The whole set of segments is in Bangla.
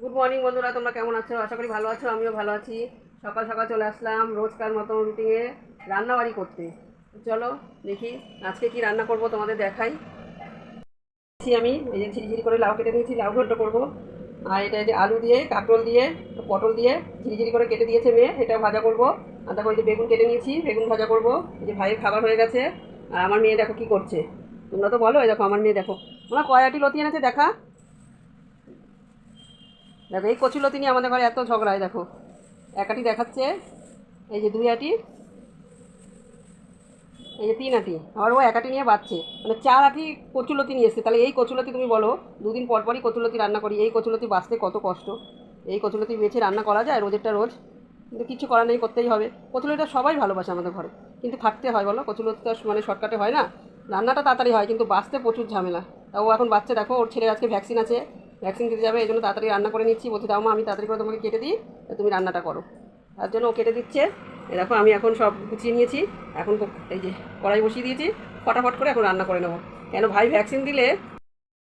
গুড মর্নিং বন্ধুরা, তোমরা কেমন আছো? আশা করি ভালো আছো, আমিও ভালো আছি। সকাল সকাল চলে আসলাম রোজকার মতো রুটিনে রান্নাবাড়ি করতে। চলো দেখি আজকে কি রান্না করব তোমাদের দেখাই। আমি, এই যে ঝিরিঝিরি করে লাউ কেটে নিয়েছি, লাউ ঘন্ট করব। আর এটা যে আলু দিয়ে, কাঁকরোল দিয়ে, পটল দিয়ে ঝিরিঝিরি করে কেটে দিয়েছে মেয়ে, এটা ভাজা করব। আর এই যে বেগুন কেটে নিয়েছি, বেগুন ভাজা করব। এই যে ভাইয়ের খাবার হয়ে গেছে, আর আমার মেয়ে দেখো কি করছে। তোমরা তো বলো, এই দেখো আমার মেয়ে দেখো। ওরা কয়াটি লতি এনেছে দেখা? দেখো, এই কচুলতি নিয়ে আমাদের ঘরে এত ঝগড়া হয়, দেখো। একাটি দেখাচ্ছে, এই যে দুই আটি, এই যে তিন আটি। আবার ও এক আটি নিয়ে বাচ্চে মানে চার আটি কচুলতি নিয়ে এসছে। তাহলে এই কচুলতি তুমি বলো, দুদিন পর পরই কচুলতি রান্না করি। এই কচুলতি বাঁচতে কত কষ্ট? এই কচুলতি বেছে রান্না করা যায় রোজেরটা রোজ? কিন্তু কিছু করার নেই, করতেই হবে। কচুলতিটা সবাই ভালোবাসে আমাদের ঘরে। কিন্তু থাকতে হয়, বলো? কচুলতি কচুলতিটা মানে শর্টকাটে হয় না। রান্নাটা তাড়াতাড়ি হয়, কিন্তু বাঁচতে প্রচুর ঝামেলা। তা ও এখন বাচ্চা দেখো, ওর ছেলের আজকে ভ্যাকসিন আছে। ভ্যাকসিন দিতে যাবে এই জন্য তাড়াতাড়ি রান্না করে নিচ্ছি। বলছি, দাও মা, আমি তাড়াতাড়ি করে তোমাকে কেটে দিই তুমি রান্নাটা করো। তার জন্য ও কেটে দিচ্ছে। দেখো, আমি এখন সব গুছিয়ে নিয়েছি। এখন এই যে কড়াই বসিয়ে দিয়েছি, ফটাফট করে এখন রান্না করে নেব। কেন ভাই, ভ্যাকসিন দিলে,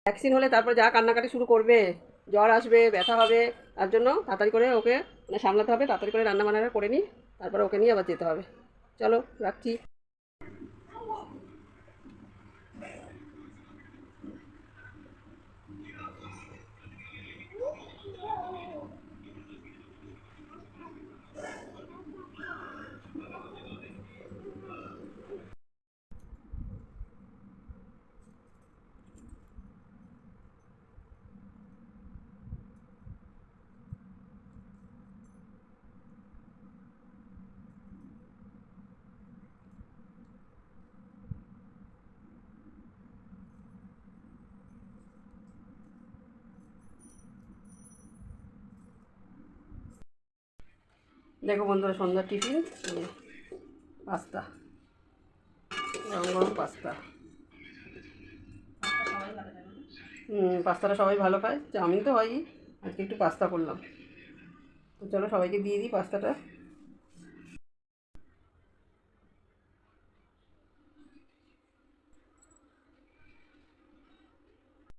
ভ্যাকসিন হলে তারপরে যা কান্নাকাটি শুরু করবে, জ্বর আসবে, ব্যথা হবে, তার জন্য তাড়াতাড়ি করে ওকে মানে সামলাতে হবে, তাড়াতাড়ি করে রান্না বান্না করে নিই, তারপরে ওকে নিয়ে আবার যেতে হবে। চলো, রাখছি। দেখো বন্ধুরা সন্ধ্যার টিফিন পাস্তা, গরম গরম পাস্তা। হুম, পাস্তাটা সবাই ভালো খায়, চাউমিন তো হয়ই, আজকে একটু পাস্তা করলাম। তো চলো সবাইকে দিয়ে দিই পাস্তাটা।